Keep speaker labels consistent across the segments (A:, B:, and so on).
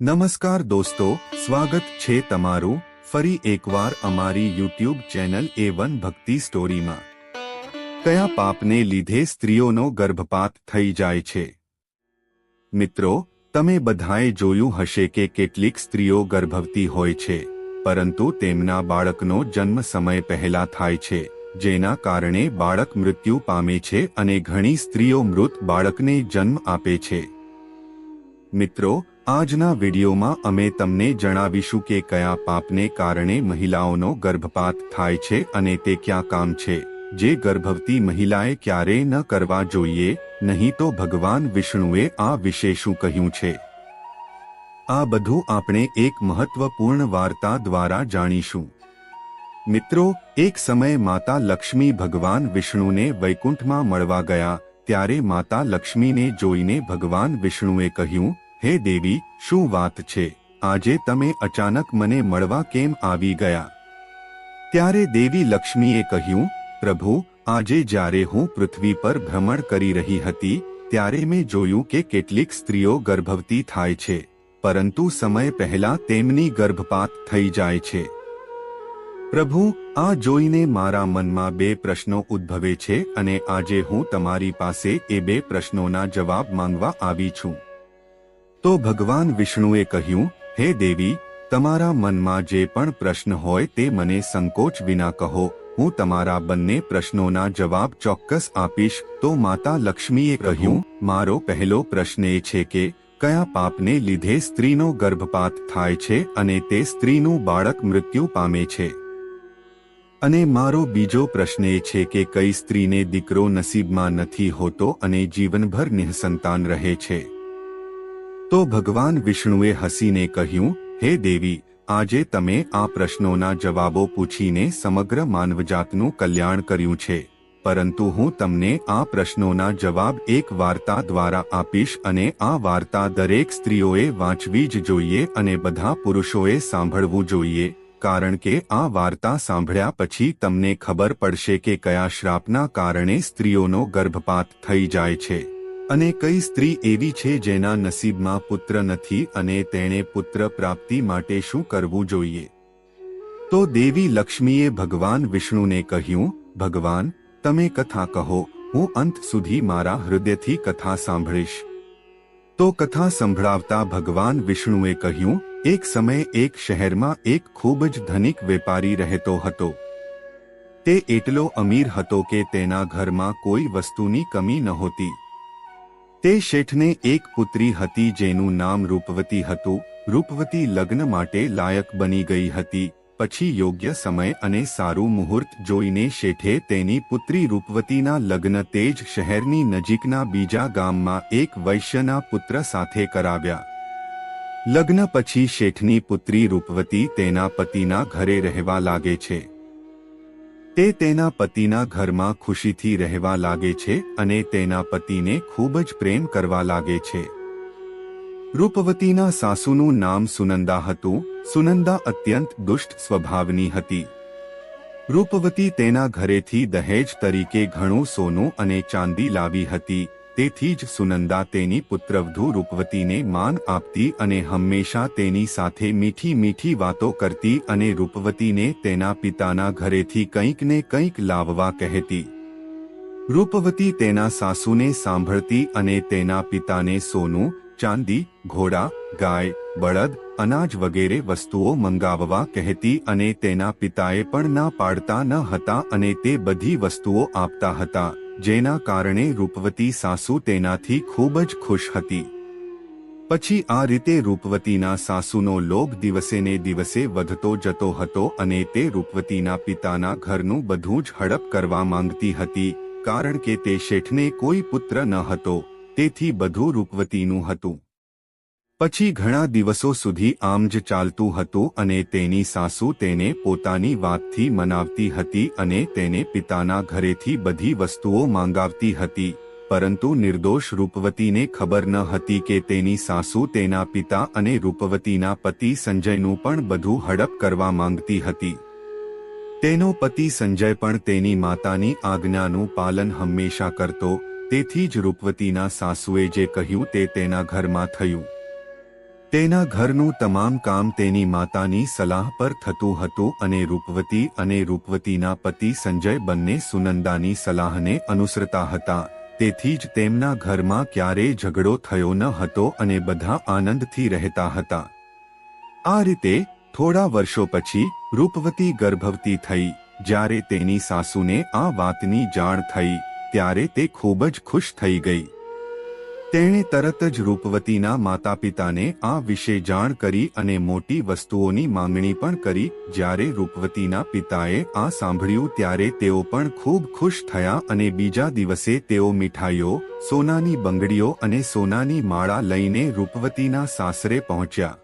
A: નમસ્કાર દોસ્તો, સ્વાગત છે તમારું ફરી એકવાર અમારી યુટ્યુબ ચેનલ એ વન ભક્તિ સ્ટોરીમાં. કયા પાપને લીધે સ્ત્રીઓનો ગર્ભપાત થઈ જાય છે? મિત્રો, તમે બધાએ જોયું હશે કે કેટલીક સ્ત્રીઓ ગર્ભવતી હોય છે, પરંતુ તેમના બાળકનો જન્મ સમય પહેલા થાય છે, જેના કારણે બાળક મૃત્યુ પામે છે અને ઘણી સ્ત્રીઓ મૃત બાળકને જન્મ આપે છે. મિત્રો આજના વિડીયોમાં અમે તમને જણાવીશું કે કયા પાપને કારણે મહિલાઓનો ગર્ભપાત થાય છે અને તે ક્યાં કામ છે. જે ગર્ભવતી મહિલાએ ક્યારે ન કરવા જોઈએ, નહીં તો ભગવાન વિષ્ણુએ આ વિશે શું કહ્યું છે. આ બધું આપણે એક મહત્વપૂર્ણ વાર્તા દ્વારા જાણીશું. મિત્રો, એક સમયે માતા લક્ષ્મી ભગવાન વિષ્ણુને વૈકુંઠમાં મળવા ગયા, ત્યારે માતા લક્ષ્મીને જોઈને ભગવાન વિષ્ણુએ કહ્યું હે દેવી, શું વાત છે? આજે તમે અચાનક મને મળવા કેમ આવી ગયા? ત્યારે દેવી લક્ષ્મીએ કહ્યું, પ્રભુ, આજે જ્યારે હું પૃથ્વી પર ભ્રમણ કરી રહી હતી, ત્યારે મેં જોયું કે કેટલીક સ્ત્રીઓ ગર્ભવતી થાય છે, પરંતુ સમય પહેલા તેમની ગર્ભપાત થઈ જાય છે. પ્રભુ, આ જોઈને મારા મનમાં બે પ્રશ્નો ઉદ્ભવે છે અને આજે હું તમારી પાસે એ બે પ્રશ્નોના જવાબ માંગવા આવી છું. તો ભગવાન વિષ્ણુએ કહ્યું હે દેવી તમારા મનમાં જે પણ પ્રશ્ન હોય તે મને સંકોચ વિના કહો. હું તમારા બંને પ્રશ્નોના જવાબ ચોક્કસ આપીશ. તો માતા લક્ષ્મીએ કહ્યું મારો પહેલો પ્રશ્ન એ છે કે કયા પાપને લીધે સ્ત્રીનો ગર્ભપાત થાય છે અને તે સ્ત્રીનું બાળક મૃત્યુ પામે છે? અને મારો બીજો પ્રશ્ન એ છે કે કઈ સ્ત્રીને દીકરો નસીબમાં નથી હોતો અને જીવનભર નિઃસંતાન રહે છે? તો ભગવાન વિષ્ણુએ હસીને કહ્યું, હે દેવી, આજે તમે આ પ્રશ્નોના જવાબો પૂછીને સમગ્ર માનવજાતનું કલ્યાણ કર્યું છે. પરંતુ હું તમને આ પ્રશ્નોના જવાબ એક વાર્તા દ્વારા આપીશ અને આ વાર્તા દરેક સ્ત્રીઓએ વાંચવી જ જોઈએ અને બધા પુરુષોએ સાંભળવું જોઈએ, કારણ કે આ વાર્તા સાંભળ્યા પછી તમને ખબર પડશે કે કયા શ્રાપના કારણે સ્ત્રીઓનો ગર્ભપાત થઈ જાય છે. અને કઈ સ્ત્રી એવી છે જેના નસીબમાં પુત્ર નથી અને તેણે પુત્ર પ્રાપ્તિ માટે શું કરવું જોઈએ? તો દેવી લક્ષ્મીએ ભગવાન વિષ્ણુને કહ્યું, ભગવાન, તમે કથા કહો, હું અંત સુધી મારા હૃદયથી કથા સાંભળીશ. તો કથા સંભળાવતા ભગવાન વિષ્ણુએ કહ્યું, એક સમયે એક શહેરમાં એક ખૂબ જ ધનિક વેપારી રહેતો હતો. તે એટલો અમીર હતો કે તેના ઘરમાં કોઈ વસ્તુની કમી નહોતી. તે શેઠને એક પુત્રી હતી જેનું નામ રૂપવતી હતું. રૂપવતી લગ્ન માટે લાયક બની ગઈ હતી. પછી યોગ્ય સમય અને સારું મુહૂર્ત જોઈને શેઠે તેની પુત્રી રૂપવતીના લગ્ન તે જ શહેરની નજીકના બીજા ગામમાં એક વૈશ્યના પુત્ર સાથે કરાવ્યા. લગ્ન પછી શેઠની પુત્રી રૂપવતી તેના પતિના ઘરે રહેવા લાગે છે. તે તેના પતિના ઘરમાં ખુશીથી રહેવા લાગે છે અને તેના પતિને ખૂબ જ પ્રેમ કરવા લાગે છે. રૂપવતીના સાસુનું નામ સુનંદા હતું. સુનંદા અત્યંત દુષ્ટ સ્વભાવની હતી. રૂપવતી તેના ઘરેથી દહેજ તરીકે ઘણું સોનું અને ચાંદી લાવી હતી. તેથી જ સુનંદા તેની પુત્રવધુ રૂપવતીને માન આપતી અને હંમેશા તેની સાથે મીઠી મીઠી વાતો કરતી અને રૂપવતીને તેના પિતાના ઘરેથી કંઈક ને કંઈક લાવવા કહેતી. રૂપવતી તેના સાસુને સાંભળતી અને તેના પિતાને સોનું, ચાંદી, ઘોડા, ગાય, બળદ, અનાજ વગેરે વસ્તુઓ મંગાવવા કહેતી અને તેના પિતાએ પણ ના પાડતા ન હતા અને તે બધી વસ્તુઓ આપતા હતા. જેના કારણે રૂપવતી સાસુ તેનાથી ખૂબ જ ખુશ હતી. પછી આ રીતે રૂપવતીના સાસુનો લોભ દિવસેને દિવસે વધતો જતો હતો અને તે રૂપવતીના પિતાના ઘરનું બધું જ હડપ કરવા માંગતી હતી, કારણ કે તે શેઠને કોઈ પુત્ર ન હતો, તેથી બધું રૂપવતીનું હતું. પછી ઘણા દિવસો સુધી આમ જ ચાલતું હતું અને તેની સાસુ તેને પોતાની વાતથી મનાવતી હતી અને તેને પિતાના ઘરેથી બધી વસ્તુઓ માંગાવતી હતી, પરંતુ નિર્દોષ રૂપવતીને ખબર ન હતી કે તેની સાસુ તેના પિતા અને રૂપવતીના પતિ સંજયનું પણ બધું હડપ કરવા માંગતી હતી. તેનો પતિ સંજય પણ તેની માતાની આજ્ઞાનું પાલન હંમેશા કરતો, તેથી જ રૂપવતીના સાસુએ જે કહ્યું તે તેના ઘરમાં થયું. તેના ઘરનું તમામ કામ તેની માતાની સલાહ પર થતું હતું અને રૂપવતી અને રૂપવતીના પતિ સંજય બંને સુનંદાની સલાહને અનુસરતા હતા. તેથી જ તેમના ઘરમાં ક્યારેય ઝઘડો થયો ન હતો અને બધા આનંદથી રહેતા હતા. આ રીતે, થોડા વર્ષો પછી, રૂપવતી ગર્ભવતી થઈ, જ્યારે તેની સાસુને આ વાતની જાણ થઈ, ત્યારે તે ખૂબ જ ખુશ થઈ ગઈ. તેણે તરત જ રૂપવતીના માતા પિતાને આ વિશે જાણ કરી અને મોટી વસ્તુઓની માંગણી પણ કરી, જ્યારે રૂપવતીના પિતાએ આ સાંભળ્યું ત્યારે તેઓ પણ ખૂબ ખુશ થયા અને બીજા દિવસે તેઓ મીઠાઈઓ, સોનાની બંગડીઓ અને સોનાની માળા લઈને રૂપવતીના સાસરે પહોંચ્યા.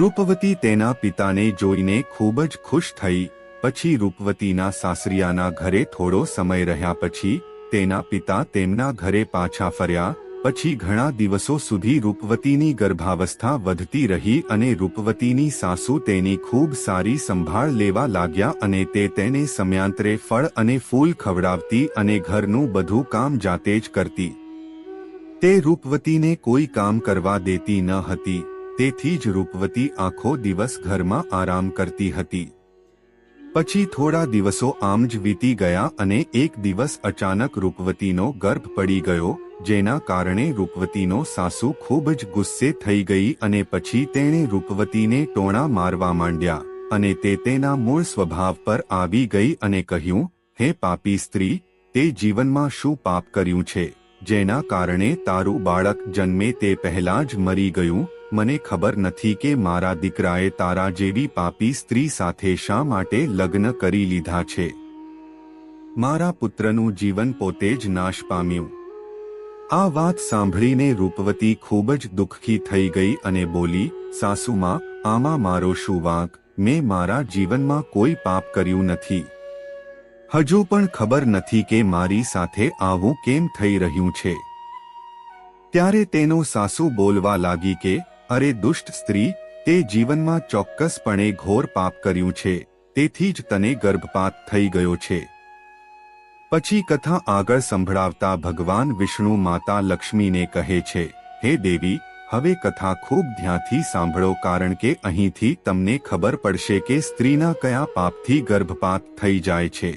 A: રૂપવતી તેના પિતાને જોઈને ખૂબ જ ખુશ થઈ, પછી રૂપવતીના સાસરિયાના ઘરે થોડો સમય રહ્યા પછી, તેના પિતા તેમના ઘરે પાછા ફર્યા પછી ઘણા દિવસો સુધી રૂપવતીની ગર્ભાવસ્થા વધતી રહી અને રૂપવતીની સાસુ તેની ખૂબ સારી સંભાળ લેવા લાગ્યા અને તે તેને સમયાંતરે ફળ અને ફૂલ ખવડાવતી અને ઘરનું બધું કામ જાતે જ કરતી. તે રૂપવતીને કોઈ કામ કરવા દેતી ન હતી, તેથી જ રૂપવતી આખો દિવસ ઘરમાં આરામ કરતી હતી. પછી થોડા દિવસો આમ જ વીતી ગયા અને એક દિવસ અચાનક રૂપવતીનો ગર્ભ પડી ગયો જેના કારણે રૂપવતીનો સાસુ ખૂબ જ ગુસ્સે થઈ ગઈ અને પછી તેણે રૂપવતીને ટોણા મારવા માંડ્યા અને તે તેના મૂળ સ્વભાવ પર આવી ગઈ અને કહ્યું, હે પાપી સ્ત્રી, તે જીવનમાં શું પાપ કર્યું છે? જેના કારણે તારું બાળક જન્મે તે પહેલા જ મરી ગયું. મને ખબર નથી કે મારા દીકરાએ તારા જેવી પાપી સ્ત્રી સાથે શા માટે લગ્ન કરી લીધા છે. મારા પુત્રનું જીવન પોતે જ નાશ પામ્યું. આ વાત સાંભળીને રૂપવતી ખૂબ જ દુઃખી થઈ ગઈ અને બોલી સાસુમાં આમાં મારો શું વાંક? મેં મારા જીવનમાં કોઈ પાપ કર્યું નથી. હજુ પણ ખબર નથી કે મારી સાથે આવું કેમ થઈ રહ્યું છે. ત્યારે તેનો સાસુ બોલવા લાગી કે, અરે દુષ્ટ સ્ત્રી, તે જીવનમાં ચોક્કસપણે ઘોર પાપ કર્યું છે. તેથી જ તને ગર્ભપાત થઈ ગયો છે. પછી કથા આગળ સંભળાવતા ભગવાન વિષ્ણુ માતા લક્ષ્મીને કહે છે, હે દેવી, હવે કથા ખૂબ ધ્યાનથી સાંભળો કારણ કે અહીંથી તમને ખબર પડશે કે સ્ત્રીના કયા પાપથી ગર્ભપાત થઈ જાય છે.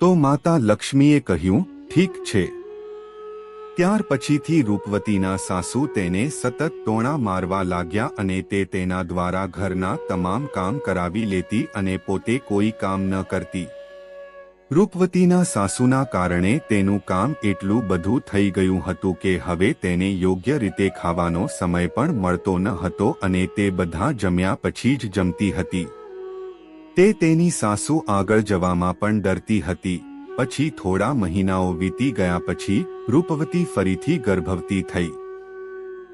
A: તો માતા લક્ષ્મીએ કહ્યું, ઠીક છે. ત્યાર પછીથી રૂપવતીના સાસુ તેને સતત ટોણા મારવા લાગ્યા અને તે તેના દ્વારા ઘરના તમામ કામ કરાવી લેતી અને પોતે કોઈ કામ ન કરતી. રૂપવતીના સાસુના કારણે તેનું કામ એટલું બધું થઈ ગયું હતું કે હવે તેને યોગ્ય રીતે ખાવાનો સમય પણ મળતો ન હતો અને તે બધા જમ્યા પછી જ જમતી હતી. તે તેની સાસુ આગળ જવામાં પણ ડરતી હતી. પછી થોડા મહિનાઓ વીતી ગયા પછી રૂપવતી ફરીથી ગર્ભવતી થઈ.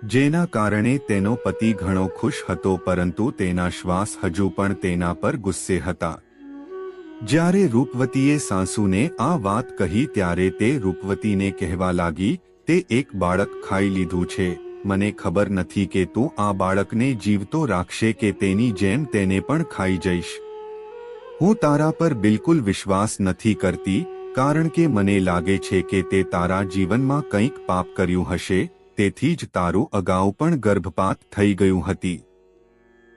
A: જેના કારણે તેનો પતિ ઘણો ખુશ હતો પરંતુ તેના શ્વાસ હજુ પણ તેના પર ગુસ્સે હતા. જ્યારે રૂપવતીએ સાસુને આ વાત કહી ત્યારે તે રૂપવતીને કહેવા લાગી, તે એક બાળક ખાઈ લીધું છે. મને ખબર નથી કે તું આ બાળકને જીવતો રાખશે કે તેની જેમ તેને પણ ખાઈ જઈશ. હું તારા પર બિલકુલ વિશ્વાસ નથી કરતી, કારણ કે મને લાગે છે કે તે તારા જીવનમાં કંઈક પાપ કર્યું હશે, તેથી જ તારું અગાઉ પણ ગર્ભપાત થઈ ગયું હતી.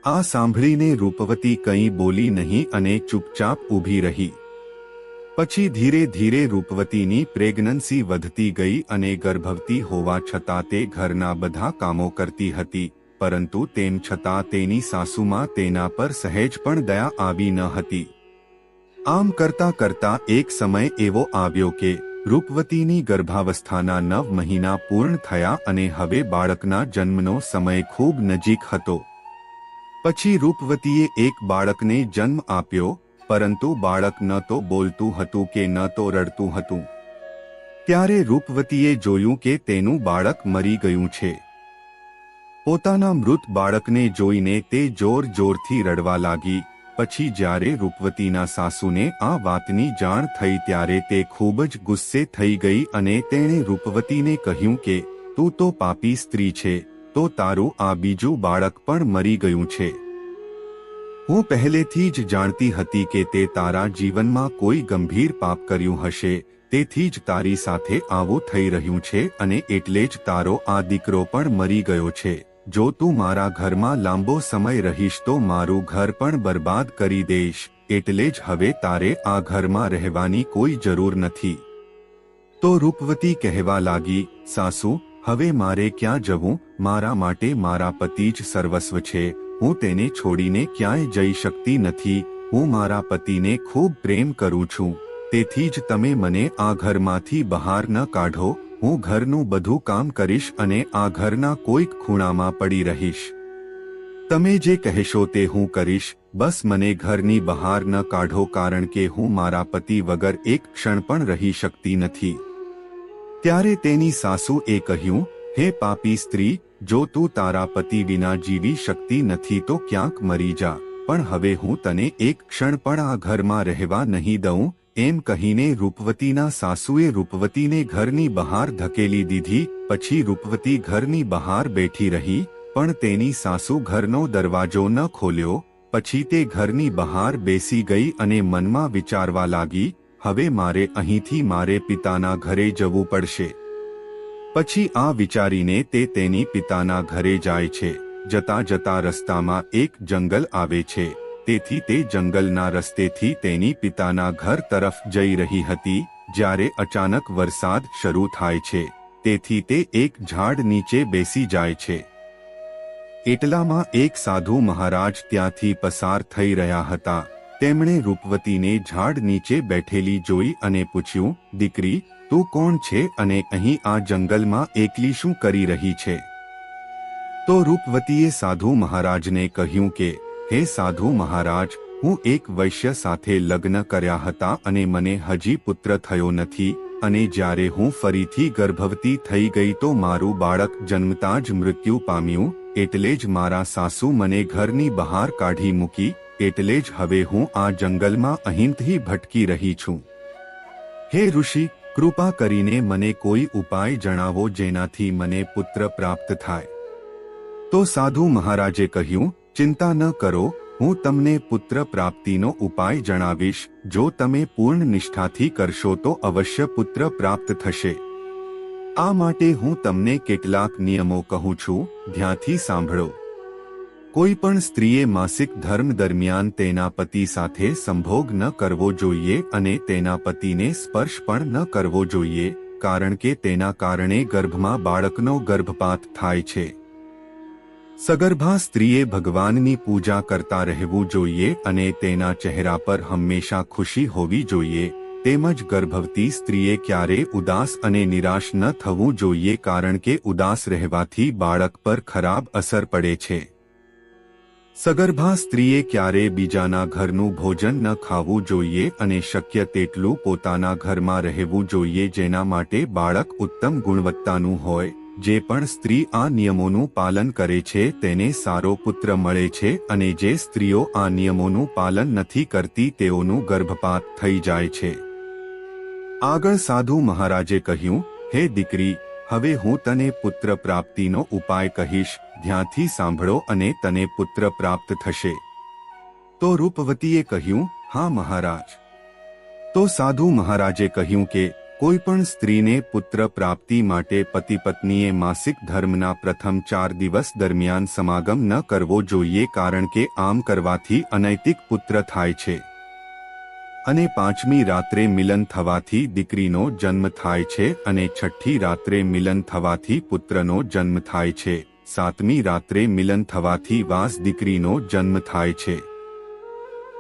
A: આ સાંભળીને રૂપવતી કંઈ બોલી નહીં અને ચૂપચાપ ઊભી રહી. પછી ધીરે ધીરે રૂપવતીની પ્રેગ્નન્સી વધતી ગઈ અને ગર્ભવતી હોવા છતાં તે ઘરના બધા કામો કરતી હતી, પરંતુ તેમ છતાં તેની સાસુમાં તેના પર સહેજ પણ દયા આવી ન હતી. આમ કરતા કરતા એક સમય એવો આવ્યો કે રૂપવતીની ગર્ભાવસ્થાના નવ મહિના પૂર્ણ થયા અને હવે બાળકના જન્મનો સમય ખૂબ નજીક હતો. પછી રૂપવતીએ એક બાળકને જન્મ આપ્યો, પરંતુ બાળક ન તો બોલતું હતું કે ન તો રડતું હતું. ત્યારે રૂપવતીએ જોયું કે તેનું બાળક મરી ગયું છે. પોતાના મૃત બાળકને જોઈને તે જોર જોરથી રડવા લાગી. પછી જ્યારે રૂપવતીના સાસુને આ વાતની જાણ થઈ ત્યારે તે ખૂબ જ ગુસ્સે થઈ ગઈ અને તેણે રૂપવતીને કહ્યું કે, તું તો પાપી સ્ત્રી છે. તો તારું આ બીજું બાળક પણ મરી ગયું છે. હું પહેલેથી જ જાણતી હતી કે તે તારા જીવનમાં કોઈ ગંભીર પાપ કર્યું હશે, તેથી જ તારી સાથે આવું થઈ રહ્યું છે અને એટલે જ તારો આ દીકરો પણ મરી ગયો છે. જો તું મારા ઘરમાં લાંબો સમય રહીશ તો મારું ઘર પણ બરબાદ કરી દઈશ, એટલે જ હવે તારે આ ઘરમાં રહેવાની કોઈ જરૂર નથી. તો રૂપવતી કહેવા લાગી, સાસુ હવે મારે ક્યાં જવું? મારા માટે મારા પતિ જ સર્વસ્વ છે. હું તેને છોડીને ક્યાંય જઈ શકતી નથી. હું મારા પતિને ખૂબ પ્રેમ કરું છું. તેથી જ તમે મને આ ઘરમાંથી બહાર ન કાઢો. હું ઘરનું બધું કામ કરીશ અને આ ઘરના કોઈક ખૂણામાં પડી રહીશ. તમે જે કહેશો તે હું કરીશ. બસ મને ઘરની બહાર ન કાઢો કારણ કે હું મારા પતિ વગર એક ક્ષણ પણ રહી શકતી નથી. ત્યારે તેની સાસુએ કહ્યું, હે પાપી સ્ત્રી, જો તું તારા પતિ વિના જીવી શકતી નથી તો ક્યાંક મરી જા. પણ હવે હું તને એક ક્ષણ પણ આ ઘરમાં રહેવા નહીં દઉં. એમ કહીને રૂપવતીના સાસુએ રૂપવતીને ઘરની બહાર ધકેલી દીધી, પછી રૂપવતી ઘરની બહાર બેઠી રહી, પણ તેની સાસુ ઘરનો દરવાજો ન ખોલ્યો, પછી તે ઘરની બહાર બેસી ગઈ અને મનમાં વિચારવા લાગી હવે મારે અહીંથી મારે પિતાના ઘરે જવું પડશે. પછી આ વિચારીને તે તેની પિતાના ઘરે જાય છે. જતા જતા રસ્તામાં એક જંગલ આવે છે. તેથી તે જંગલના રસ્તેથી તેની પિતાના ઘર તરફ જઈ રહી હતી, જ્યારે અચાનક વરસાદ શરૂ થાય છે. તેથી તે એક ઝાડ નીચે બેસી જાય છે. એટલામાં એક સાધુ મહારાજ ત્યાંથી પસાર થઈ રહ્યા હતા. તેમણે રૂપવતીને ઝાડ નીચે બેઠેલી જોઈ અને પૂછ્યું, દીકરી, તું કોણ છે અને અહીં આ જંગલમાં એકલી શું કરી રહી છે? તો રૂપવતીએ સાધુ મહારાજને કહ્યું કે, હે સાધુ મહારાજ, હું એક વૈશ્ય સાથે લગ્ન કર્યા હતા અને મને હજી પુત્ર થયો નથી અને જ્યારે હું ફરીથી ગર્ભવતી થઈ ગઈ તો મારું બાળક જન્મતા જ મૃત્યુ પામ્યું, એટલે જ મારા સાસુ મને ઘરની બહાર કાઢી મૂકી એટલે જ હવે હું આ જંગલમાં અહીંથી ભટકી રહી છું. હે ઋષિ, કૃપા કરીને મને કોઈ ઉપાય જણાવો જેનાથી મને પુત્ર પ્રાપ્ત થાય. તો સાધુ મહારાજે કહ્યું, ચિંતા ન કરો, હું તમને પુત્ર પ્રાપ્તિનો ઉપાય જણાવીશ, જો તમે પૂર્ણ નિષ્ઠાથી કરશો તો અવશ્ય પુત્ર પ્રાપ્ત થશે. આ માટે હું તમને કેટલાક નિયમો કહું છું, ધ્યાનથી સાંભળો. કોઈ પણ સ્ત્રીએ માસિક ધર્મ દરમિયાન તેના પતિ સાથે સંભોગ ન કરવો જોઈએ અને તેના પતિને સ્પર્શ પણ ન કરવો જોઈએ, કારણ કે તેના કારણે ગર્ભમાં બાળકનો ગર્ભપાત થાય છે. સગર્ભા સ્ત્રીએ ભગવાનની પૂજા કરતા રહેવું જોઈએ અને તેના ચહેરા પર હંમેશા ખુશી હોવી જોઈએ, તેમજ ગર્ભવતી સ્ત્રીએ ક્યારે ઉદાસ અને નિરાશ ન થવું જોઈએ કારણ કે ઉદાસ રહેવાથી બાળક પર ખરાબ અસર પડે છે. સગર્ભા સ્ત્રીએ ક્યારે બીજાના ઘરનું ભોજન ન ખાવું જોઈએ અને શક્ય તેટલું પોતાના ઘરમાં રહેવું જોઈએ જેના માટે બાળક ઉત્તમ ગુણવત્તાનું હોય, જે પણ સ્ત્રી આ નિયમોનું પાલન કરે છે તેને સારો પુત્ર મળે છે અને જે સ્ત્રીઓ આ નિયમોનું પાલન નથી કરતી તેઓનું ગર્ભપાત થઈ જાય છે. આગળ સાધુ મહારાજે કહ્યું, હે દીકરી હવે હું તને પુત્ર પ્રાપ્તિનો ઉપાય કહીશ, ધ્યાનથી સાંભળો અને તને પુત્ર પ્રાપ્ત થશે. તો રૂપવતીએ કહ્યું, હા મહારાજ. તો સાધુ મહારાજે કહ્યું કે, કોઈ પણ સ્ત્રીને પુત્ર પ્રાપ્તિ માટે પતિ પત્નીએ માસિક ધર્મના પ્રથમ ચાર દિવસ દરમિયાન સમાગમ ન કરવો જોઈએ કારણ કે આમ કરવાથી અનૈતિક પુત્ર થાય છે. અને પાંચમી રાત્રે મિલન થવાથી દીકરીનો જન્મ થાય છે અને છઠ્ઠી રાત્રે મિલન થવાથી પુત્રનો જન્મ થાય છે. સાતમી રાત્રે મિલન થવાથી વાસ દીકરીનો જન્મ થાય છે.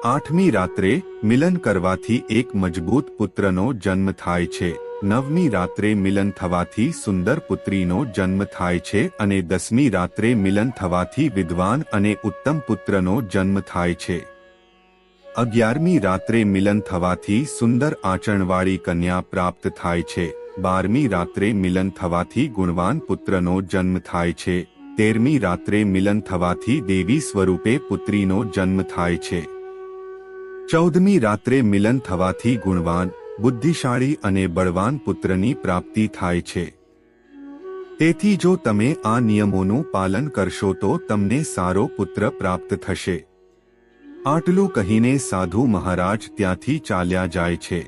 A: આઠમી રાત્રે મિલન કરવાથી એક મજબૂત પુત્રનો જન્મ થાય છે. નવમી રાત્રે મિલન થવાથી સુંદર પુત્રીનો જન્મ થાય છે અને દસમી રાત્રે મિલન થવાથી વિદ્વાન અને ઉત્તમ પુત્રનો જન્મ થાય છે. અગિયારમી રાત્રે મિલન થવાથી સુંદર આચરણવાળી કન્યા પ્રાપ્ત થાય છે. બારમી રાત્રે મિલન થવાથી ગુણવાન પુત્રનો જન્મ થાય છે. તેરમી રાત્રે મિલન થવાથી દેવી સ્વરૂપે પુત્રીનો જન્મ થાય છે. ચૌદમી રાત્રે મિલન થવાથી ગુણવાન, બુદ્ધિશાળી અને બળવાન પુત્રની પ્રાપ્તિ થાય છે. તેથી જો તમે આ નિયમોનું પાલન કરશો તો તમને સારો પુત્ર પ્રાપ્ત થશે. આટલું કહીને સાધુ મહારાજ ત્યાંથી ચાલ્યા જાય છે.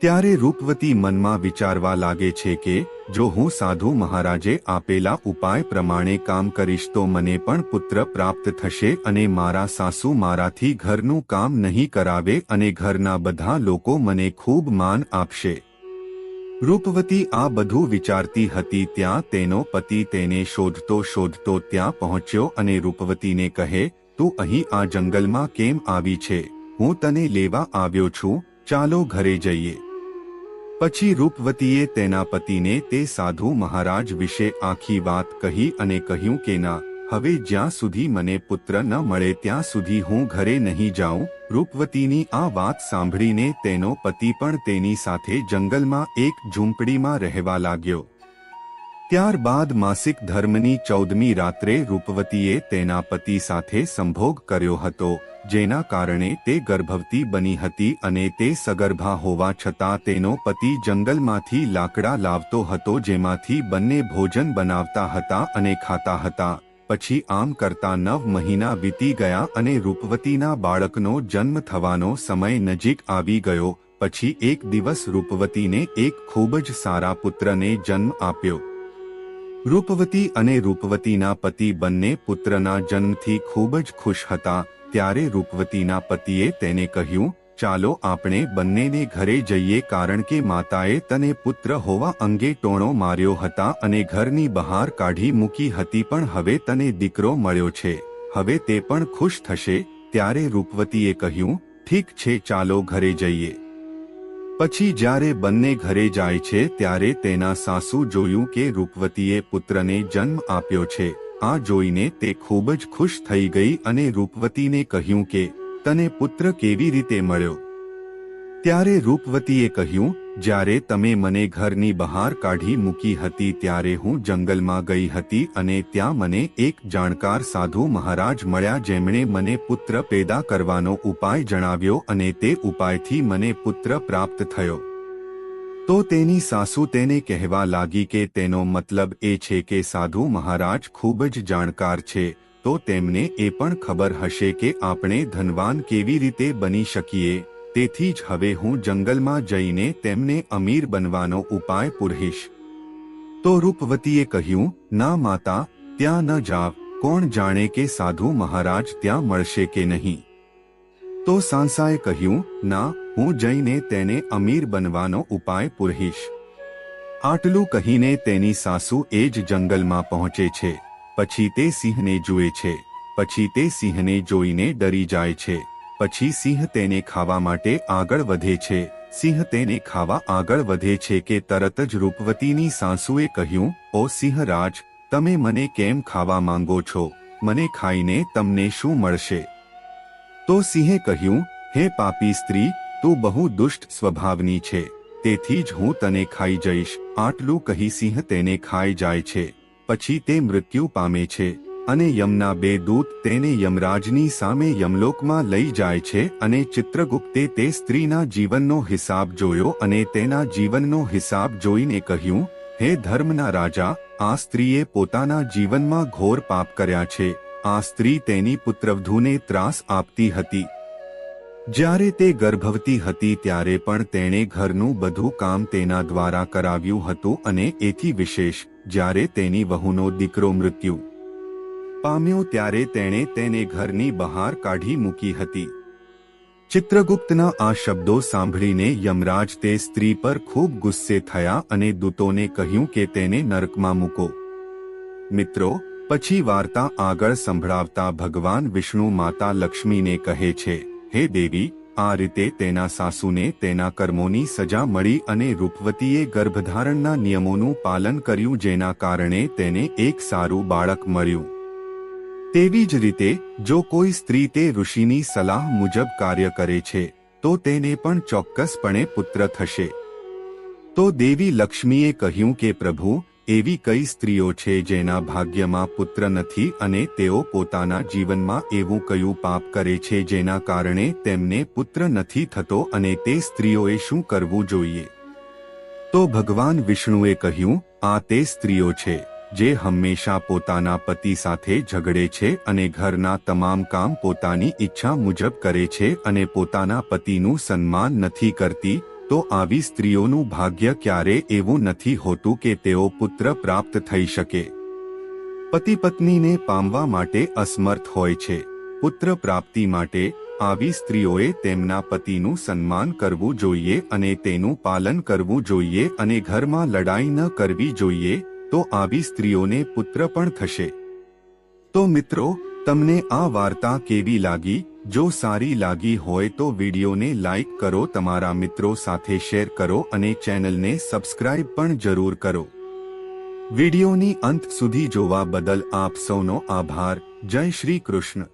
A: ત્યારે રૂપવતી મનમાં વિચારવા લાગે છે કે, જો હું સાધુ મહારાજે આપેલા ઉપાય પ્રમાણે કામ કરીશ તો મને પણ પુત્ર પ્રાપ્ત થશે અને મારા સાસુ મારાથી ઘરનું કામ નહીં કરાવે અને ઘરના બધા લોકો મને ખૂબ માન આપશે. રૂપવતી આ બધું વિચારતી હતી ત્યાં તેનો પતિ તેને શોધતો શોધતો ત્યાં પહોંચ્યો અને રૂપવતીને કહે તું અહીં આ જંગલમાં કેમ આવી છે? હું તને લેવા આવ્યો છું, ચાલો ઘરે જઈએ. પછી રૂપવતીએ તેના પતિને તે સાધુ મહારાજ વિશે આખી વાત કહી અને કહ્યું કે, ના, હવે જ્યાં સુધી મને પુત્ર ન મળે ત્યાં સુધી હું ઘરે નહીં જાઉં. રૂપવતીની આ વાત સાંભળીને તેનો પતિ પણ તેની સાથે જંગલમાં એક ઝૂંપડીમાં રહેવા લાગ્યો. ત્યારબાદ માસિક ધર્મની ચૌદમી રાત્રે રૂપવતીએ તેના પતિ સાથે સંભોગ કર્યો હતો, જેના કારણે તે ગર્ભવતી બની હતી અને તે સગર્ભા હોવા છતાં તેનો પતિ જંગલમાંથી લાકડા લાવતો હતો જેમાંથી બંને ભોજન બનાવતા હતા અને ખાતા હતા. પછી આમ કરતા નવ મહિના વીતી ગયા અને રૂપવતીના બાળકનો જન્મ થવાનો સમય નજીક આવી ગયો. પછી એક દિવસ રૂપવતીને એક ખૂબ જ સારા પુત્રને જન્મ આપ્યો. રૂપવતી અને રૂપવતીના પતિ બંને પુત્રના જન્મથી ખૂબ જ ખુશ હતા, ત્યારે રૂપવતીના પતિએ તેને કહ્યું, ચાલો આપણે બંનેને ઘરે જઈએ કારણ કે માતાએ તને પુત્ર હોવા અંગે ટોણો માર્યો હતા અને ઘરની બહાર કાઢી મૂકી હતી પણ હવે તને દીકરો મળ્યો છે. હવે તે પણ ખુશ થશે. ત્યારે રૂપવતીએ કહ્યું, ઠીક છે, ચાલો ઘરે જઈએ. પછી જ્યારે બંને ઘરે જાય છે ત્યારે તેના સાસુ જોયું કે રૂપવતીએ પુત્રને જન્મ આપ્યો છે. આ જોઈને તે ખૂબ જ ખુશ થઈ ગઈ અને રૂપવતીને કહ્યું કે, તને પુત્ર કેવી રીતે મળ્યો? ત્યારે રૂપવતીએ કહ્યું, જ્યારે તમે મને ઘરની બહાર કાઢી મૂકી હતી ત્યારે હું જંગલમાં ગઈ હતી અને ત્યાં મને એક જાણકાર સાધુ મહારાજ મળ્યા જેમણે મને પુત્ર પેદા કરવાનો ઉપાય જણાવ્યો અને તે ઉપાયથી મને પુત્ર પ્રાપ્ત થયો. તો તેની સાસુ તેને કહેવા લાગી કે તેનો મતલબ એ છે કે સાધુ મહારાજ ખૂબ જ જાણકાર છે, તો તેમને એ પણ ખબર હશે કે આપણે ધનવાન કેવી રીતે બની શકીએ. તેથી જ હવે હું જંગલમાં જઈને તેમને અમીર બનવાનો ઉપાય પુરહીશ. તો રૂપવતીએ કહ્યું, ના માતા, ત્યાં ન જાવ. કોણ જાણે કે સાધુ મહારાજ ત્યાં મળશે કે નહીં? તો સાંસાએ કહ્યું, ના, હું જઈને તેને અમીર બનવાનો ઉપાય પુરહીશ. આટલું કહીને તેની સાસુ એ જ જંગલમાં પહોંચે છે. પછી તે સિંહને જુએ છે. પછી તે સિંહને જોઈને ડરી જાય છે. પછી સિંહ તેને ખાવા માટે આગળ વધે છે. સિંહ તેને ખાવા આગળ વધે છે કે તરત જ રૂપવતીની સાસુએ કહ્યું, ઓ સિંહરાજ તમે મને કેમ ખાવા માંગો છો? મને ખાઈને તમને શું મળશે? તો સિંહે કહ્યું, હે પાપી સ્ત્રી, તું બહુ દુષ્ટ સ્વભાવની છે. તેથી જ હું તને ખાઈ જઈશ. આટલું કહી સિંહ તેને ખાઈ જાય છે. પછી તે મૃત્યુ પામે છે. અને યમના બે દૂત તેને યમરાજની સામે યમલોકમાં લઈ જાય છે અને ચિત્રગુપ્તે તે સ્ત્રીના જીવનનો હિસાબ જોયો અને તેના જીવનનો હિસાબ જોઈને કહ્યું, હે ધર્મના રાજા, આ સ્ત્રીએ પોતાના જીવનમાં ઘોર પાપ કર્યા છે. આ સ્ત્રી તેની પુત્રવધૂને ત્રાસ આપતી હતી. જ્યારે તે ગર્ભવતી હતી ત્યારે પણ તેણે ઘરનું બધું કામ તેના દ્વારા કરાવ્યું હતું અને એથી વિશેષ, જ્યારે તેની વહુનો દીકરો મૃત્યુ. પામ્યો ત્યારે તેણે તેને ઘરની બહાર કાઢી મૂકી હતી. ચિત્રગુપ્તના આ શબ્દો સાંભળીને યમરાજ તે સ્ત્રી પર ખૂબ ગુસ્સે થયા અને દૂતોને કહ્યું કે તેને નરકમાં મૂકો. મિત્રો, પછી વાર્તા આગળ સંભળાવતા ભગવાન વિષ્ણુ માતા લક્ષ્મીને કહે છે, હે દેવી, આ રીતે તેના સાસુને તેના કર્મોની સજા મળી અને રૂપવતીએ ગર્ભધારણના નિયમોનું પાલન કર્યું જેના કારણે તેને એક સારું બાળક મળ્યું. તેવી જ રીતે, જો કોઈ સ્ત્રી તે ઋષિની સલાહ મુજબ કાર્ય કરે છે, તો તેને પણ ચોક્કસપણે પુત્ર થશે. તો દેવી લક્ષ્મીએ કહ્યું કે, પ્રભુ, એવી કઈ સ્ત્રીઓ છે જેના ભાગ્યમાં પુત્ર નથી અને તેઓ પોતાના જીવનમાં એવું કયું પાપ કરે છે જેના કારણે તેમને પુત્ર નથી થતો અને તે સ્ત્રીઓએ શું કરવું જોઈએ? તો ભગવાન વિષ્ણુએ કહ્યું, આ તે સ્ત્રીઓ છે. જે હંમેશા પોતાના પતિ સાથે ઝઘડે છે અને ઘરના તમામ કામ પોતાની ઈચ્છા મુજબ કરે છે અને પોતાના પતિનું સન્માન નથી કરતી, તો આવી સ્ત્રીઓનું ભાગ્ય ક્યારે એવું નથી હોતું કે તેઓ પુત્ર પ્રાપ્ત થઈ શકે. પતિ પત્નીને પામવા માટે અસમર્થ હોય છે. પુત્ર પ્રાપ્તિ માટે આવી સ્ત્રીઓએ તેમના પતિનું સન્માન કરવું જોઈએ અને તેનું પાલન કરવું જોઈએ અને ઘરમાં લડાઈ ન કરવી જોઈએ તો આવી સ્ત્રીઓને પુત્ર પણ થશે. તો મિત્રો, તમને આ વાર્તા કેવી લાગી? જો સારી લાગી હોય તો વિડીયોને લાઇક કરો, તમારા મિત્રો સાથે શેર કરો અને ચેનલને સબસ્ક્રાઇબ પણ જરૂર કરો. વિડીયોની અંત સુધી જોવા બદલ આપ સૌનો આભાર. જય શ્રી કૃષ્ણ.